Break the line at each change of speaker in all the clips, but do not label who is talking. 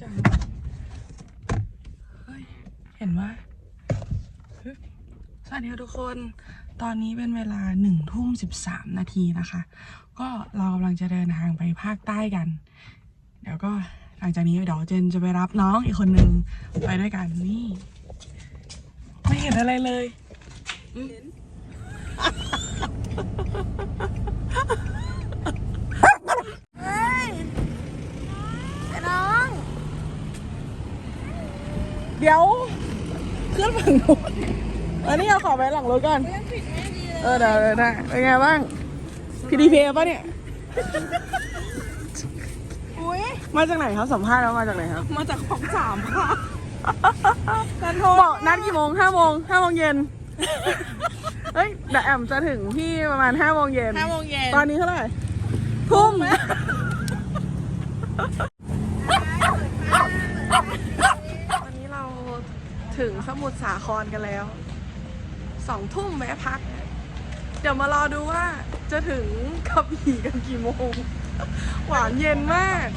จังเฮ้ย เห็นว่าสวัสดีค่ะทุกคน ตอนนี้เป็นเวลาหนึ่งทุ่มสิบสามนาทีนะคะ ก็เรากำลังจะเดินทางไปภาคใต้กัน เดี๋ยวก็หลังจากนี้เดี๋ยวเจนจะไปรับน้องอีกคนนึงไปด้วยกันนี่ ไม่เห็นอะไรเลยเห็น เฮ้ยไอ้น้อง เดี๋ยวขึ้นฝั่งนู้นอันนี้เอาขอไปหลังรถก่อน เออเดี๋ยวเดี๋ยวได้เป็นไงบ้าง PDP ป่ะเนี่ย
อุ้ย
มาจากไหนครับสัมภาษณ์แล้วมาจากไหนครับ
มาจากของสามค่ะนันโท
บอกนัดกี่โมงห้าโมงห้าโมงเย็นเฮ้ยเดี๋ยวแอมจะถึงพี่ประมาณห้าโมงเย็น
ห้าโมงเย็น
ตอนนี้เท่าไหร่ทุ่ม วันนี้เราถึงส มุทรสาครกันแล้วสองทุ่มแวะพัก เดี๋ยวมารอดูว่าจะถึงกระบี่กันกี่โมง หวานเย็นมาก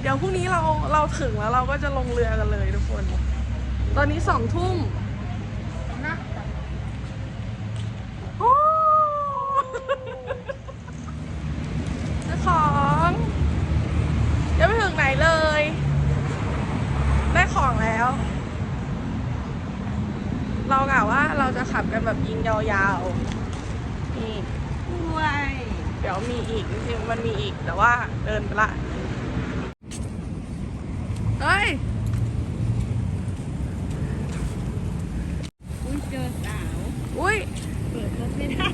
เดี๋ยวพรุ่งนี้เราเราถึงแล้วเราก็จะลงเรือกันเลยทุกคน ตอนนี้สองทุ่มโอ้ ซื้อของยังไม่ถึงไหนเลย ได้ของแล้ว เรากะว่า เราจะขับกันแบบยิงยาวๆนี่
ด้วย
เดี๋ยวมีอีกจริงๆมันมีอีกแต่ว่าเดินไปละเฮ้ย
อุ้ยเจอสาว
อุ้ย
เปิดรถไม่ได้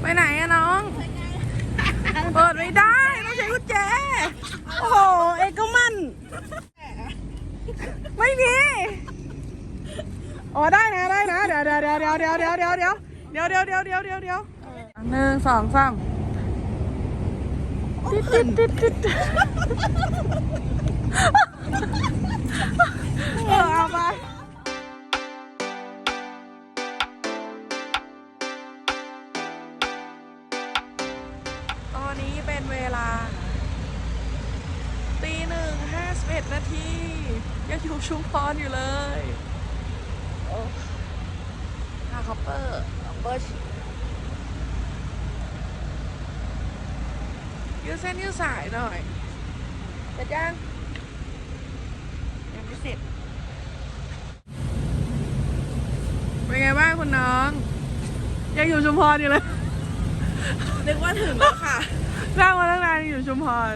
ไปไหนอะน้อง เปิดไม่ได้ต้องใช้กุญแจ โอ้โห เอกก็มั่นไม่มี อ๋อได้นะได้นะเดี๋ยวเดี๋ยวเดี๋ยวเดี๋ยวเดี๋ยวเดี๋ยวเดี๋ยวเดี๋ยวเดี๋ยวเดี๋ยวเดี๋ยวเดี๋ยวเดี๋ยวเดี๋ยวหนึ่งสองสามติดติดติดติดเออเอาไปตอนนี้เป็นเวลาตีหนึ่งห้าสิบเอ็ดนาทียังอยู่ชุมพรอยู่เลย โอ้ฮาคอปเปอร์คอปเปอร์ยืดเส้นยืดสายหน่อยเสร็จยัง
ยังไม่เสร็จ
เป็นไงบ้างคุณน้อง ยังอยู่ชุมพรอยู่เลย
นึกว่าถึงแล้วค่ะ
นั่งมาตั้งนานยังอยู่ชุมพร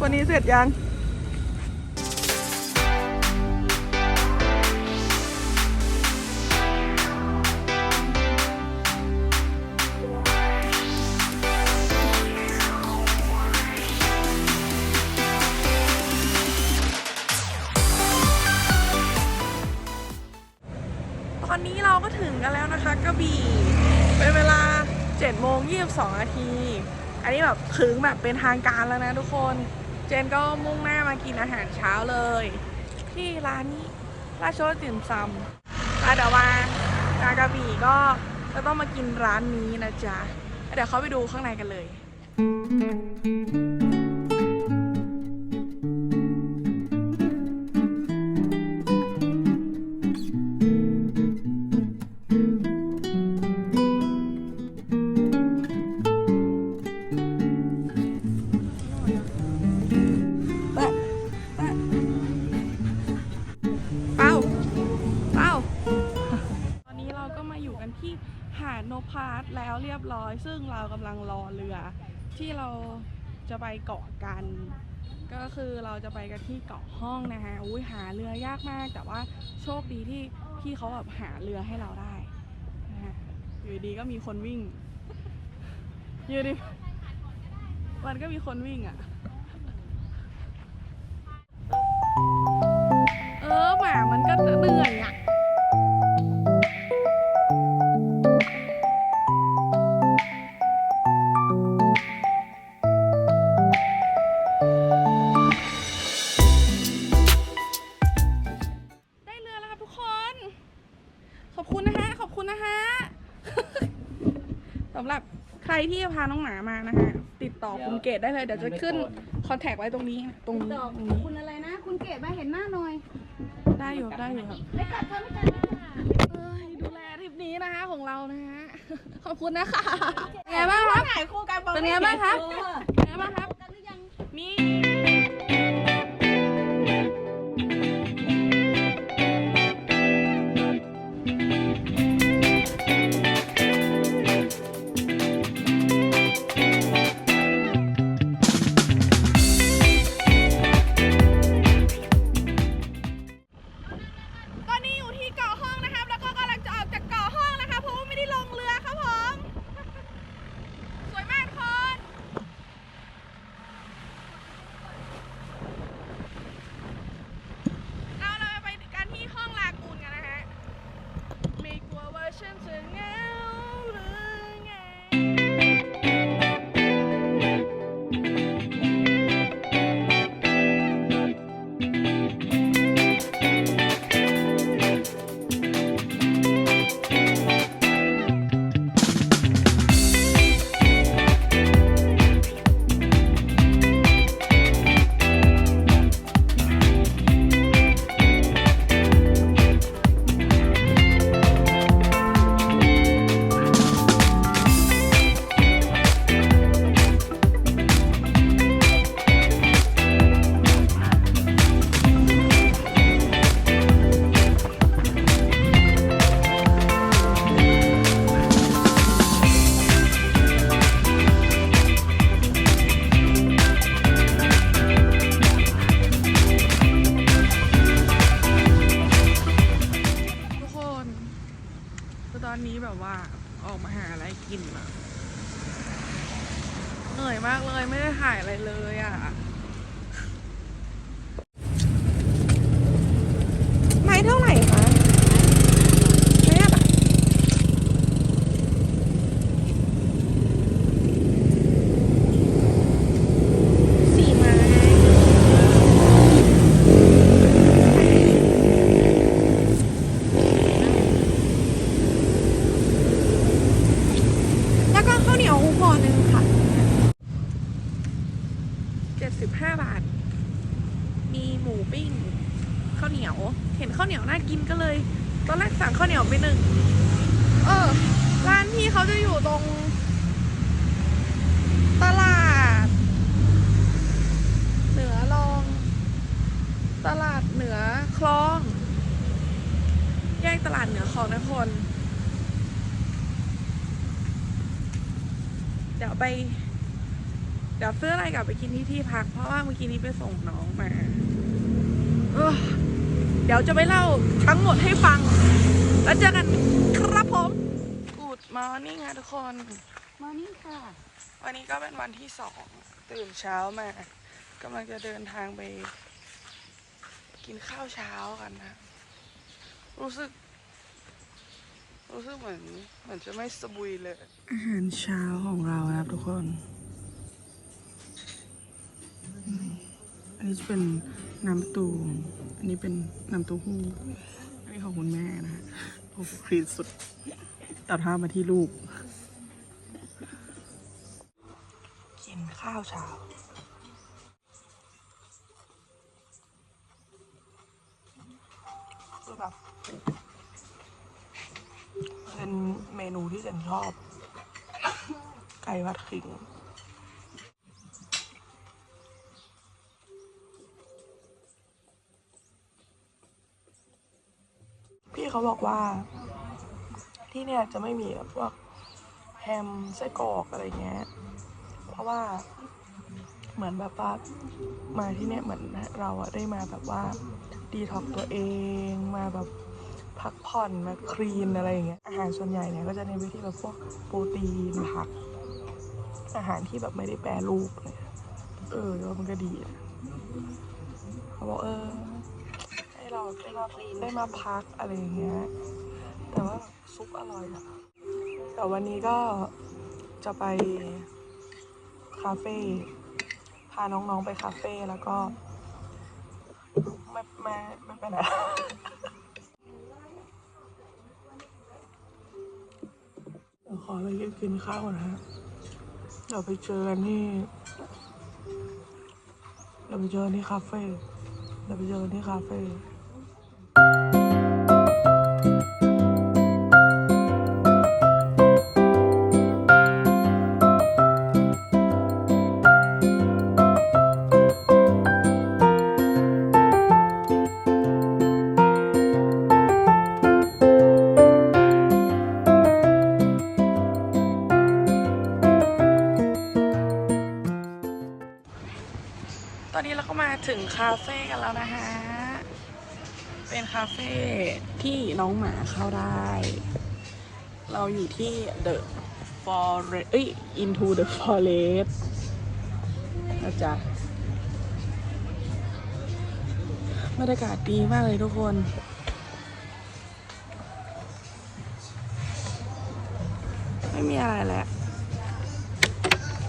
วันนี้เสร็จยัง นะคะกระบี่เป็นเวลา7โมง22นาที อันนี้แบบถึงแบบเป็นทางการแล้วนะทุกคน เจนก็มุ่งหน้ามากินอาหารเช้าเลย ที่ร้านนี้ราชรสติ่มซำแล้วเดี๋ยวมาทากระบี่ก็จะต้องมากินร้านนี้นะจ๊ะ เดี๋ยวเขาไปดูข้างในกันเลยแป ไปเกาะกัน ก็คือเราจะไปกันที่เกาะห้องนะฮะอุ้ยหาเรือยากมาก แต่ว่าโชคดีที่พี่เขาแบบหาเรือให้เราได้นะฮะอยู่ดีก็มีคนวิ่งอยู่ดีมันก็มีคนวิ่งอะ เออหมามันก็ อบคุณนะฮะ ขอบคุณนะฮะ สำหรับใครที่พาน้องหมามานะคะ ติดต่อคุณเกดได้เลย เดี๋ยวจะขึ้นคอนแทคไว้ตรงนี้ ตรงนี้
ดอก
ตรงนี้
คุณอะไรนะ คุณเกดมาเห็นหน้าหน่อย
ได้อยู่ได้อยู่ครับ
ไม่กัดเธอไม่กัดไม่กัด
เอ้ยดูแลทริปนี้นะคะของเรานะฮะ ขอบคุณนะคะเป็นไงบ้างครับ
ถ่ายคู่กัน
เป็นไงบ้างครับเป็นไงบ้างครับ
กันหรือยัง
มี นนี้แบบว่าออกมาหาอะไรกินอะเหนื่อยมากเลยไม่ได้ถ่ายอะไรเลยอะไม้เท่าไหร่คะไม้อะสี่ไม้ แล้วก็ข้าวเหนียวห่อหนึ่งค่ะ เจ็ดสิบห้าบาท มีหมูปิ้ง ข้าวเหนียว เห็นข้าวเหนียวน่ากินก็เลย ตอนแรกสั่งข้าวเหนียวไปหนึ่ง เออ ร้านพี่เขาจะอยู่ตรง ตลาด เหนือรอง ตลาด เหนือคลอง แยกตลาดเหนือคลองนครเดี๋ยวไป เดี๋ยวซื้ออะไรกลับไปกินที่ที่พัก เพราะว่าเมื่อกี้นี้ไปส่งน้องมาเออเดี๋ยวจะไปเล่าทั้งหมดให้ฟัง แล้วเจอกันครับผม Good morning ค่ะทุกคน
มานี่ค่ะ
วันนี้ก็เป็นวันที่สอง ตื่นเช้ามากำลังจะเดินทางไป กินข้าวเช้ากันนะ รู้สึก รู้สึกเหมือนเหมือนจะไม่สบุยเลย อาหารเช้าของเรานะครับทุกคนอันนี้จะเป็นน้ำตูมอันนี้เป็นน้ำเต้าหู้อันนี้ของคุณแม่นะฮะโอ้โหคลีนสุด ตัดภาพมาที่ลูก กินข้าวเช้า คือ แบบเป็นเมนูที่ฉันชอบ ไก่ผัดขิงพี่เขาบอกว่า ที่เนี่ยจะไม่มีพวกแฮมไส้กรอกอะไรเงี้ย เพราะว่าเหมือนแบบว่ามาที่เนี่ยเหมือนเราอะได้มาแบบว่า ดีท็อกตัวเองมาแบบพักผ่อนมาคลีนอะไรอย่างเงี้ยอาหารส่วนใหญ่เนี่ยก็จะเน้นไปที่แบบพวกโปรตีนผัก อาหารที่แบบไม่ได้แปรรูปเนี่ยเออแล้วมันก็ดีเขาบอกเออให้เราได้มาได้มาพักอะไรอย่างเงี้ยแต่ว่าซุปอร่อยอะแต่วันนี้ก็จะไปคาเฟ่พาน้องๆไปคาเฟ่แล้วก็ ไม่ไม่ไม่ไปไหนเดี๋ยวขอไปกินข้าวก่อนนะฮะเดี๋ยวไปเจอกันที่เดี๋ยวไปเจอกันที่คาเฟ่เดี๋ยวไปเจอกันที่คาเฟ่ ถึงคาเฟ่กันแล้วนะฮะเป็นคาเฟ่ที่น้องหมาเข้าได้ เราอยู่ที่ The Forest เอ้ย Into the Forest นะจ๊ะบรรยากาศดีมากเลยทุกคนไม่มีอะไรแล้ว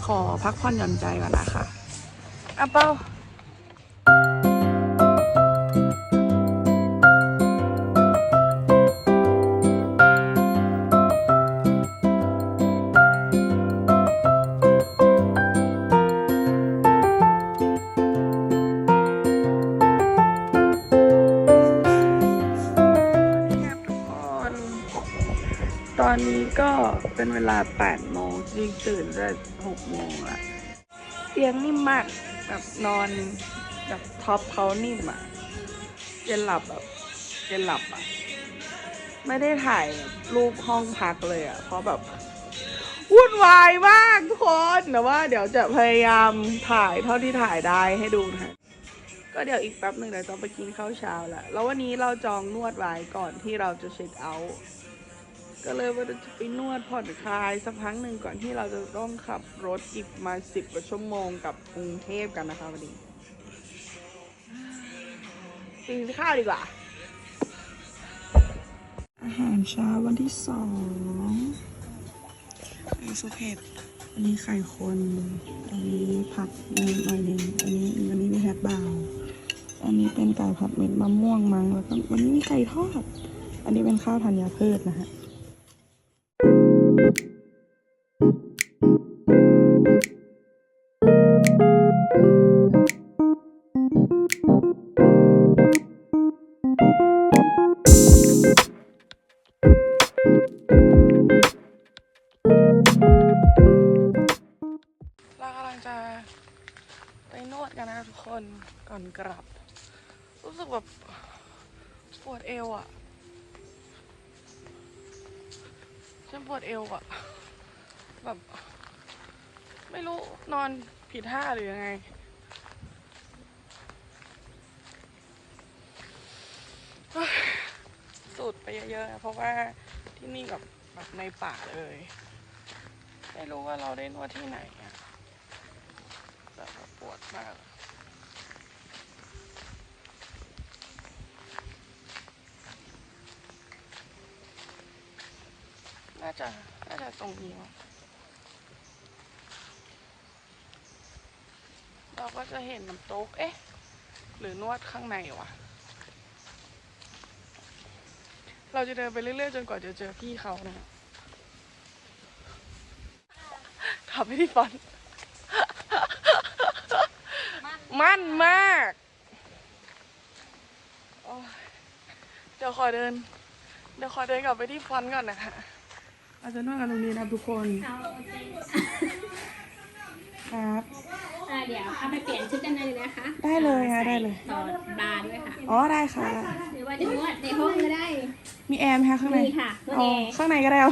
ขอพักผ่อนหย่อนใจก่อนนะคะอะเป้า ก็เป็นเวลา8โมงจริงตื่นได้6โมงละเตียงนิ่มมากแบบนอนแบบท็อปเขานิ่มอะเย็นหลับแบบเย็นหลับอะไม่ได้ถ่ายรูปห้องพักเลยอะเพราะแบบวุ่นวายมากทุกคนแต่ว่าเดี๋ยวจะพยายามถ่ายเท่าที่ถ่ายได้ให้ดูนะก็เดี๋ยวอีกแป๊บหนึ่งเดี๋ยวจะไปกินข้าวเช้าแหละแล้ววันนี้เราจองนวดไว้ก่อนที่เราจะเช็คเอาท์ ก็เลยว่าจะไปนวดผ่อนคลายสักพักหนึ่งก่อนที่เราจะต้องขับรถอีกมาสิบกว่าชั่วโมงกับกรุงเทพกันนะคะวันนี้กินข้าวดีกว่า อาหารเช้าวันที่สองอันนี้ซุปเห็ดอันนี้ไข่คนอันนี้ผักนิดหน่อยหนึงอันนี้อันนี้มีแฮทบาวอันนี้เป็นไก่ผัดเม็ดมะม่วงมังแล้วก็วันนี้มีไก่ทอด อันนี้เป็นข้าวธัญพืชนะฮะ กำลังจะไปนวดกันนะทุกคนก่อนกลับ รู้สึกแบบปวดเอวอะ่ ฉันปวดเอวอะแบบ ไม่รู้นอนผิดท่าหรือยังไง สูดไปเยอะๆนะเพราะว่าที่นี่แบบแบบในป่าเลย ไม่รู้ว่าเราได้นวดที่ไหนอะแต่แบบปวดมาก น่าจะ น่าจะตรงนี้มั้งเราก็จะเห็นน้ำตก เอ๊ะ หรือนวดข้างในวะ เราจะเดินไปเรื่อยๆ จนกว่าจะเจอพี่เขานะทำให้ที่ฟัน มั่นมากโอ้ยเดี๋ยวขอเดิน เดี๋ยวขอเดินกลับไปที่ฟอนต์ก่อนนะคะ เราจะนวดกันตรงนี้นะทุกคนครับ
อ่าเดี๋ยวเอาไปเปลี่ยนชุดกันเลยนะคะ
ได้เลยค่ะได้เลย
ต่อบาร์ด้วยค่ะ
อ๋อได้ค่ะได้
หรือว่าจะนวดในห้องก็ได้
มีแอร์ไหมคะข้างใน
มีค่ะนวด
อ๋อ
แอร์
ข้างในก็ได้เอา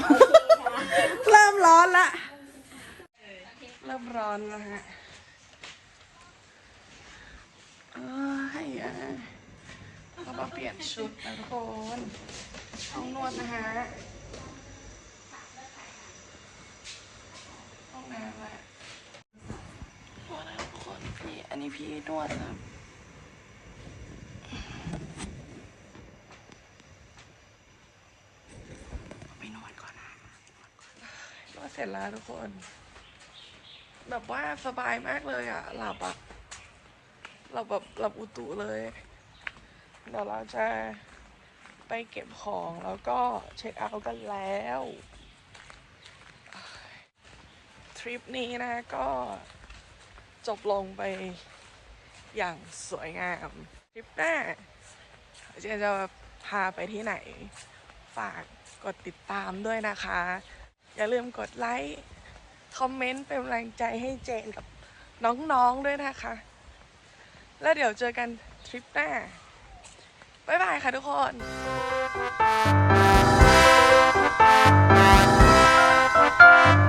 เริ่มร้อนละ เริ่มร้อนแล้วฮะเอ้ยอะเรามาเปลี่ยนชุดนะทุกคนห้องนวดนะฮะ ห้องน้ำแหละนวดนะทุกคนพี่ อันนี้พี่นวดนะไปนวดก่อนนะนวดเสร็จแล้วทุกคน แบบว่าสบายมากเลยอะ หลับอะ หลับแบบหลับอุตุเลย เดี๋ยวเราจะไปเก็บของแล้วก็เช็คเอาท์กันแล้ว ทริปนี้นะก็จบลงไปอย่างสวยงาม ทริปหน้าเจนจะพาไปที่ไหน ฝากกดติดตามด้วยนะคะ อย่าลืมกดไลค์ คอมเมนต์เป็นกำลังใจให้เจนกับน้องๆด้วยนะคะ แล้วเดี๋ยวเจอกันทริปหน้า บ๊ายบายค่ะทุกคน